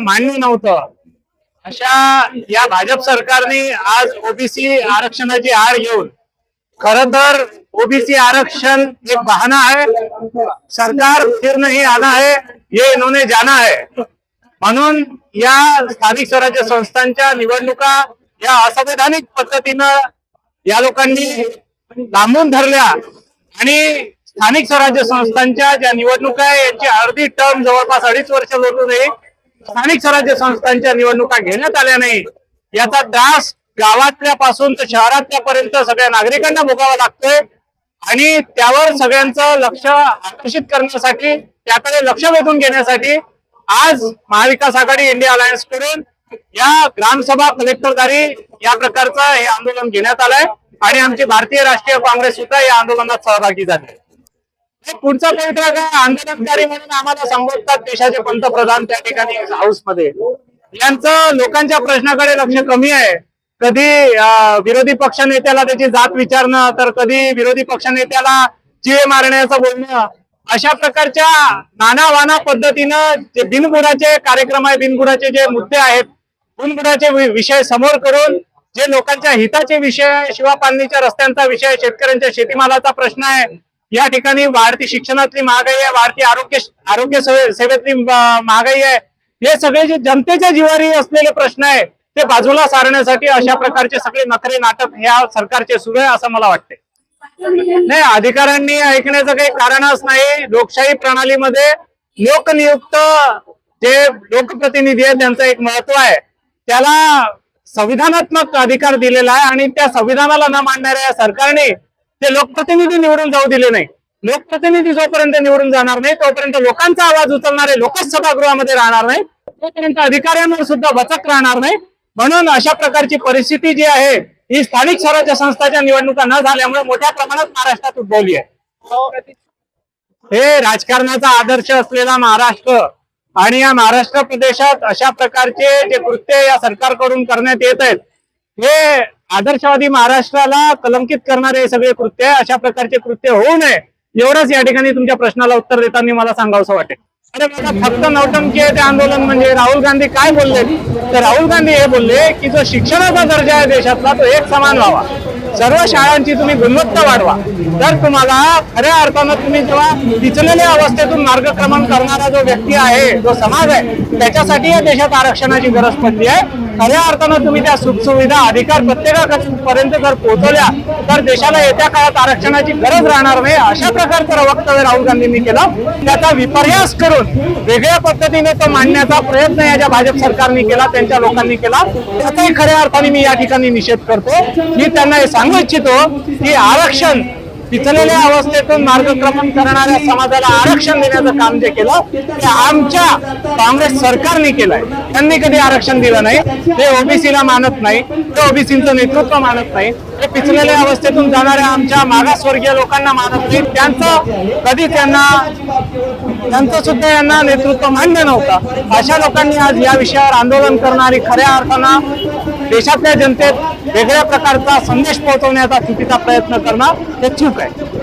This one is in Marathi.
मान्य नव्हतं. अशा या भाजप सरकारने आज ओबीसी आरक्षणाची आड घेऊन खर तर ओबीसी आरक्षण एक बहाना है सरकार फिर नहीं आना है ये इन्होंने जाना है म्हणून या स्थानिक स्वराज्य संस्थांच्या निवडणुका या असंवैधानिक पद्धतीनं या लोकांनी लांबून धरल्या आणि स्थानिक स्वराज्य संस्थांच्या ज्या निवडणुका आहे यांची अर्धी टर्म जवळपास अडीच वर्ष लोटूनही स्थानिक स्वराज्य संस्थांच्या निवडणुका घेण्यात आल्या नाही याचा त्रास गावातल्या पासून तर शहरातल्या पर्यंत सगळ्या नागरिकांना भोगावा लागतोय. आणि त्यावर सगळ्यांचं लक्ष आकर्षित करण्यासाठी त्याकडे लक्ष वेधून घेण्यासाठी आज महाविकास आघाडी इंडिया अलायन्सकडून या ग्रामसभा कलेक्टरदारी या प्रकारचं हे आंदोलन घेण्यात आलंय. आणि आमची भारतीय राष्ट्रीय काँग्रेस सुद्धा या आंदोलनात सहभागी झाली पुढचा पवित्रा काय? आंदोलनकारी म्हणून आम्हाला संबोधतात देशाचे पंतप्रधान त्या ठिकाणी हाऊसमध्ये यांचं लोकांच्या प्रश्नाकडे लक्ष कमी आहे. कधी विरोधी पक्ष नेत्याला त्याची जात विचारणं तर कधी विरोधी पक्ष नेत्याला चिळे मारण्याचं बोलणं अशा प्रकारच्या नाना वाना पद्धतीनं जे बिनबुडाचे कार्यक्रम आहे बिनबुडाचे जे मुद्दे आहेत बिनबुडाचे विषय समोर करून जे लोकांच्या हिताचे विषय आहे, शिवापालनीच्या रस्त्यांचा विषय शेतकऱ्यांच्या शेतीमालाचा प्रश्न आहे या ठिकाणी वाढती शिक्षणातली महागाई आहे वाढती आरोग्य आरोग्य सेवेतली महागाई आहे. हे सगळे जे जनतेच्या जिवारी असलेले प्रश्न आहे ते बाजूला सारण्यासाठी अशा प्रकारचे सगळे नखरे नाटक ह्या सरकारचे सुरू आहे असं मला वाटते नाही अधिकाऱ्यांनी ऐकण्याचं काही कारणच नाही. लोकशाही प्रणालीमध्ये लोकनियुक्त जे लोकप्रतिनिधी आहेत त्यांचं एक महत्त्व आहे. त्याला संविधानात्मक अधिकार दिलेला आहे आणि त्या संविधानाला न मानणाऱ्या या सरकारने ते लोकप्रतिनिधी निवडून जाऊ दिले नाही. लोकप्रतिनिधी जोपर्यंत निवडून जाणार नाही तोपर्यंत लोकांचा आवाज उचलणारे लोकच सभागृहामध्ये राहणार नाही. तोपर्यंत अधिकाऱ्यांवर सुद्धा वचक राहणार नाही. म्हणून अशा प्रकारची परिस्थिती जी आहे ही स्थानिक स्वराज्य संस्थाच्या निवडणुका न झाल्यामुळे मोठ्या प्रमाणात महाराष्ट्रात उद्भवली आहे. हे राजकारणाचा आदर्श असलेला महाराष्ट्र आणि या महाराष्ट्र प्रदेशात अशा प्रकारचे जे कृत्य या सरकारकडून करण्यात येत आहेत हे आदर्शवादी महाराष्ट्राला कलंकित करणारे सगळे कृत्य अशा प्रकारचे कृत्य होऊ नये एवढंच या ठिकाणी तुमच्या प्रश्नाला उत्तर देताना मला सांगावंसं वाटेल. अरे बघा फक्त नौटंकी आहे ते आंदोलन म्हणजे. राहुल गांधी काय बोलले? तर राहुल गांधी हे बोलले की जो शिक्षणाचा दर्जा आहे देशातला तो एक समान व्हावा. सर्व शाळांची तुम्ही गुणवत्ता वाढवा. तर तुम्हाला खऱ्या अर्थानं तुम्ही जेव्हा पिचलेल्या अवस्थेतून मार्गक्रमण करणारा जो व्यक्ती आहे जो समाज आहे त्याच्यासाठी या देशात आरक्षणाची गरज पडली आहे. खऱ्या अर्थानं तुम्ही त्या सुखसुविधा अधिकार प्रत्येकापर्यंत जर पोहोचवल्या तर देशाला येत्या काळात आरक्षणाची गरज राहणार नाही अशा प्रकारचं वक्तव्य राहुल गांधींनी केलं. त्याचा विपर्यास करून वेगळ्या पद्धतीने तो मांडण्याचा प्रयत्न या ज्या भाजप सरकारने केला त्यांच्या लोकांनी केला त्याचाही खऱ्या अर्थाने मी या ठिकाणी निषेध करतो. मी त्यांना हे सांगू इच्छितो की आरक्षण पिचलेल्या अवस्थेतून मार्गक्रमण करणाऱ्या समाजाला आरक्षण देण्याचं काम जे केलं ते आमच्या काँग्रेस सरकारने केलंय. त्यांनी कधी आरक्षण दिलं नाही. ते ओबीसीला मानत नाही. ते ओबीसीचं नेतृत्व मानत नाही. ते पिचलेल्या अवस्थेतून जाणाऱ्या आमच्या मागासवर्गीय लोकांना मानत नाही. त्यांचं कधी त्यांना त्यांचं सुद्धा यांना नेतृत्व मान्य नव्हतं. अशा लोकांनी आज या विषयावर आंदोलन करणं आणि खऱ्या अर्थानं देशातल्या जनतेत वेगळ्या प्रकारचा संदेश पोहोचवण्याचा चुकीचा प्रयत्न करणं हे चूक आहे.